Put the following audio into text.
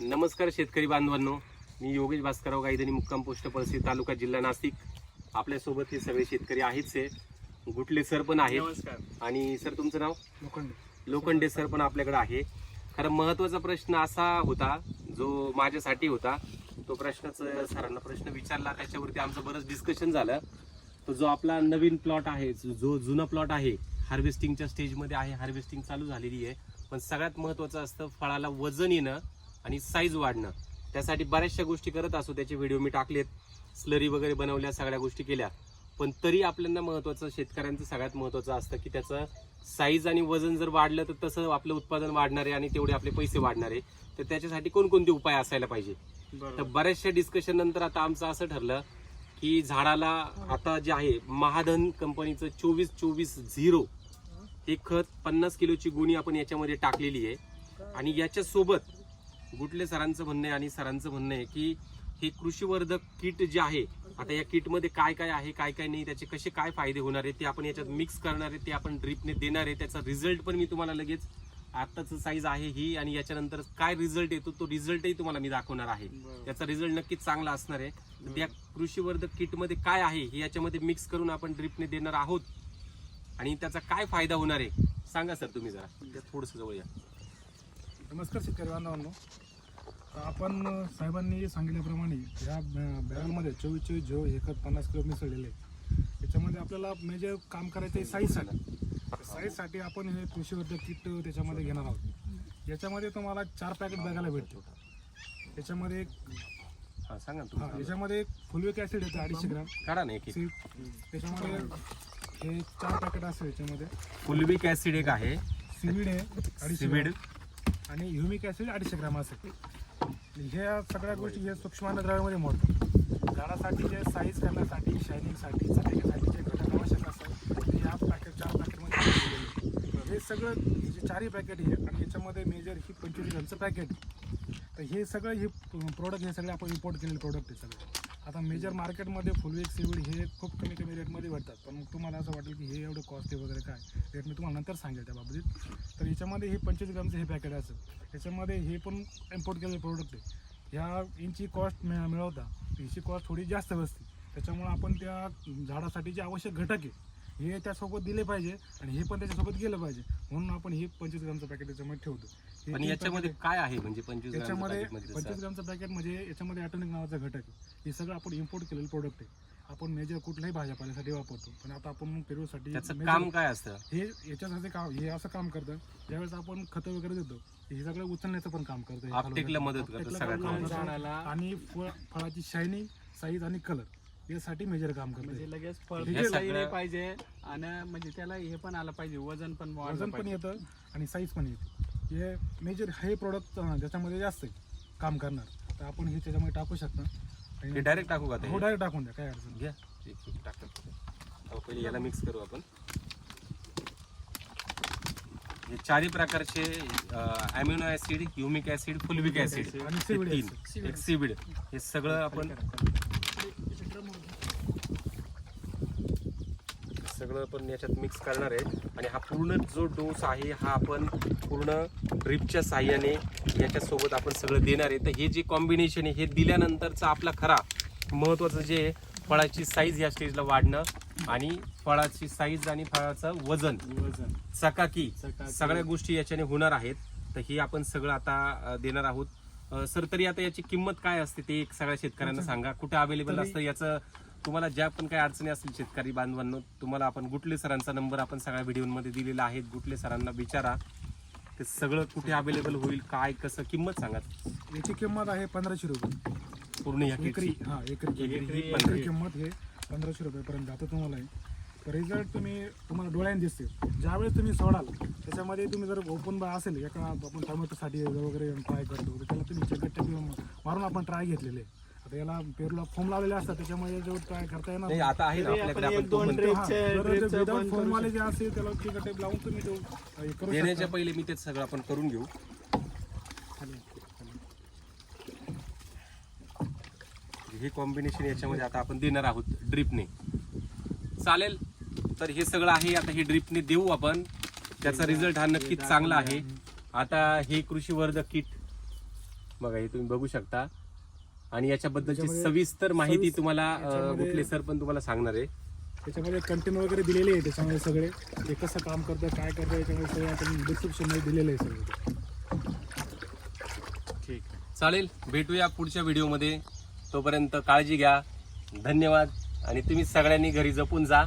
नमस्कार शेतकरी बांधवांनो. मी योगेश भास्करराव गायधनी मुक्काम पोस्ट पळसी तालुका जिल्हा नाशिक. आपल्यासोबत हे सगळे शेतकरी आहेच आहे गुटले सर पण आहेत. नमस्कार. आणि सर तुमचं नाव? लोखंडे. लोखंडे सर पण आपल्याकडे आहे. खरं महत्त्वाचा प्रश्न असा होता जो माझ्यासाठी होता तो प्रश्नच सरांना प्रश्न विचारला. त्याच्यावरती आमचं बरंच डिस्कशन झालं. तो जो आपला नवीन प्लॉट आहे जो- जो जुना प्लॉट आहे हार्वेस्टिंगच्या स्टेजमध्ये आहे हार्वेस्टिंग चालू झालेली आहे. पण सगळ्यात महत्वाचं असतं फळाला वजन येणं. आणि साईज वाढणं. त्यासाठी बऱ्याचशा गोष्टी करत असो. त्याचे व्हिडिओ मी टाकलेत. स्लरी वगैरे बनवल्या सगळ्या गोष्टी केल्या. पण तरी आपल्याला महत्वाचं शेतकऱ्यांचं सगळ्यात महत्वाचं असतं की त्याचं साईज आणि वजन जर वाढलं तर तसं आपलं उत्पादन वाढणार आहे आणि तेवढे आपले पैसे वाढणार आहे. तर त्याच्यासाठी कोणकोणते उपाय असायला पाहिजे? तर बऱ्याचशा डिस्कशन नंतर आता आमचं असं ठरलं की झाडाला आता जे आहे महाधन कंपनीचं चोवीस चोवीस झिरो हे खत पन्नास किलोची गुणी आपण याच्यामध्ये टाकलेली आहे. आणि याच्या सोबत गुटले सरांचं म्हणणं आहे आणि सरांचं म्हणणं आहे की हे कृषीवर्धक किट जे आहे आता या किटमध्ये काय काय आहे काय काय नाही त्याचे कसे काय फायदे होणार आहे ते आपण याच्यात मिक्स करणार आहे ते आपण ड्रिपने देणार आहे त्याचा रिझल्ट पण मी तुम्हाला लगेच आत्ताच साईज आहे ही आणि याच्यानंतर काय रिझल्ट येतो तो रिझल्टही तुम्हाला मी दाखवणार आहे. त्याचा रिझल्ट नक्कीच चांगला असणार आहे. त्या कृषीवर्धक किटमध्ये काय आहे हे याच्यामध्ये मिक्स करून आपण ड्रिपने देणार आहोत आणि त्याचा काय फायदा होणार आहे सांगा सर तुम्ही जरा. थोडस जवळ या. नमस्कार शेतकरी बांधवांनो. आपण साहेबांनी सांगितल्याप्रमाणे या बॅ- बॅरलमध्ये चोवीस चोवीस झिरो एकत पन्नास किलो मिसळलेले आहे याच्यामध्ये आपल्याला मेजर काम करायचं आहे साईजसाठी. साईजसाठी आपण हे कृषीवर्धक किट त्याच्यामध्ये घेणार आहोत. याच्यामध्ये तुम्हाला चार पॅकेट बघायला भेटते याच्यामध्ये एक हा सांगा हा याच्यामध्ये फुलविक ॲसिड येतं अडीचशे ग्राम. काढा ना एक एक. त्याच्यामध्ये हे चार पॅकेट असते याच्यामध्ये. फुलविक ऍसिड एक आहे. सिविड आहे अडीचशे सिविड. आणि ह्युमिक ॲसिड अडीचशे ग्राम असेल. ह्या सगळ्या गोष्टी हे सूक्ष्म द्रव्यामध्ये मोडतात. झाडासाठी जे साईज करण्यासाठी शायनिंगसाठी चटकेसाठी जे घटक आवश्यक असतात ते ह्या पॅकेट चार पॅकेटमध्ये हे सगळं जे चारही पॅकेट हे आणि याच्यामध्ये मेजर ही पंचवीस ग्रामचं पॅकेट तर हे सगळं हे प्रोडक्ट हे सगळे आपण इम्पोर्ट केलेले प्रोडक्ट आहे सगळे. आता मेजर मार्केटमध्ये फुलवेक सिविड हे खूप कमी कमी भेटतात पण मग तुम्हाला असं वाटेल की हे एवढं कॉस्ट आहे वगैरे काय? रेट मी तुम्हाला नंतर सांगेल त्या बाबतीत. तर याच्यामध्ये हे पंचवीस ग्रामचं हे पॅकेट असेल याच्यामध्ये हे पण इम्पोर्ट केलेलं प्रोडक्ट आहे. ह्या यांची कॉस्ट मिळ मिळवता हिची कॉस्ट थोडी जास्त बसते. त्याच्यामुळे आपण त्या झाडासाठी जे आवश्यक घटक आहे हे त्यासोबत दिले पाहिजे आणि हे पण त्याच्यासोबत गेलं पाहिजे. म्हणून आपण हे पंचवीस ग्रामचं पॅकेट त्याच्यामध्ये ठेवतो. याच्यामध्ये काय आहे म्हणजे पंचवीस याच्यामध्ये पंचवीस ग्रामचं पॅकेट म्हणजे याच्यामध्ये ॲटॉनिक नावाचा घटक आहे. हे सगळं आपण इम्पोर्ट केलेलं प्रोडक्ट आहे. आपण मेजर कुठल्याही भाजीपाल्यासाठी वापरतो पण आता आपण पेरूसाठी त्याचं काम काय असतं हे याच्यासाठी काम हे असं काम करतं ज्यावेळेस आपण खतं वगैरे देतो हे सगळं उचलण्याचं पण काम करतं हे आपटेकला खालून. मदत करतं आपटेकला सगळ्यात काम महत्त्वाचं. करतं. आणि फळ फळाची शायनिंग साईज आणि कलर यासाठी मेजर काम करतं म्हणजे लगेच फळ हे नाही पाहिजे आणि म्हणजे त्याला हे पण आलं पाहिजे वजन पण वाढलं वजन पण पाहिजे. येतं आणि साईज पण येते हे मेजर हे प्रोडक्ट ज्याच्यामध्ये जास्त आहे काम करणार तर आपण हे त्याच्यामध्ये टाकू शकता हे डायरेक्ट टाकू का ते? हो डायरेक्ट टाकून द्या काय अडचण. घ्या. एक टाकतो. पहिले याला मिक्स करू आपण. हे चारही प्रकारचे amino acid humic acid fulvic acid तीन. एक सीविड हे सगळं आपण सगळं आपण याच्यात मिक्स करणार आहे. आणि हा पूर्ण जो डोस आहे हा आपण पूर्ण ड्रिपच्या साह्याने याच्यासोबत आपण सगळं देणार आहे. तर हे जे कॉम्बिनेशन आहे हे दिल्यानंतरचा आपला खरा महत्त्वाचं जे फळाची साईज या स्टेजला वाढणं आणि फळाची साईज आणि फळाचं वजन. वजन. चकाकी. सगळ्या गोष्टी याच्याने होणार आहेत. तर हे आपण सगळं आता देणार आहोत. सर तरी आता याची किंमत काय असते ते एक सगळ्या शेतकऱ्यांना सांगा. कुठे अवेलेबल असतं याचं तुम्हाला ज्या पण काही अडचणी असतील शेतकरी बांधवांनो तुम्हाला आपण गुटले सरांचा नंबर आपण सगळ्या व्हिडिओमध्ये दिलेला आहे. गुटले सरांना विचारा. ते सगळं कुठे अवेलेबल होईल काय कसं किंमत सांगा. याची किंमत आहे पंधराशे रुपये. पूर्ण या एकरी किटची हा एकरी एकरी एकरी पंधराशे. किंमत हे पंधराशे रुपयेपर्यंत जातं तुम्हाला हे. रिझल्ट तुम्ही तुम्हाला डोळ्याने दिसते ज्यावेळेस तुम्ही सोडाल त्याच्यामध्ये तुम्ही जर ओपन बा असेल एका आपण टोमॅटोसाठी वगैरे ट्राय करतो तर त्याला तुम्ही चेकट मारून आपण ट्राय घेतलेले. आहे. आता याला पेरूला फोम लावलेले असतात त्याच्यामुळे जो ट्राय करता येणार नाही. आता आहे ना आपल्याकडे आपण तो म्हणतो. हा, करू वाले जे असेल त्याला टेप लावून तुम्ही तो हे करू देण्याच्या पहिले मी ते सगळं आपण करून घेऊ. हे कॉम्बिनेशन याच्यामध्ये आता आपण देणार आहोत ड्रिपने चालेल तर हे सगळं आहे आता हे ड्रिपने देऊ आपण. त्याचा रिझल्ट हा नक्कीच चांगला आहे. आता हे कृषीवर्धक किट बघा हे तुम्ही बघू शकता. आणि याच्याबद्दलची याच्यामध्ये सविस्तर माहिती सविस- तुम्हाला अं, याच्यामध्ये- गुटले सर पण तुम्हाला सांगणार आहे. त्याच्यामध्ये कंटेन वगैरे दिलेले आहे त्याच्यामध्ये सगळे. ते कसं काम करतं काय करतं याच्यामध्ये सगळं आपण डिस्क्रिप्शनमध्ये दिलेलं आहे सगळं. ठीक. चालेल भेटूया पुढच्या व्हिडिओमध्ये तोपर्यंत काळजी घ्या. धन्यवाद. आणि तुम्ही सगळ्यांनी घरी जपून जा.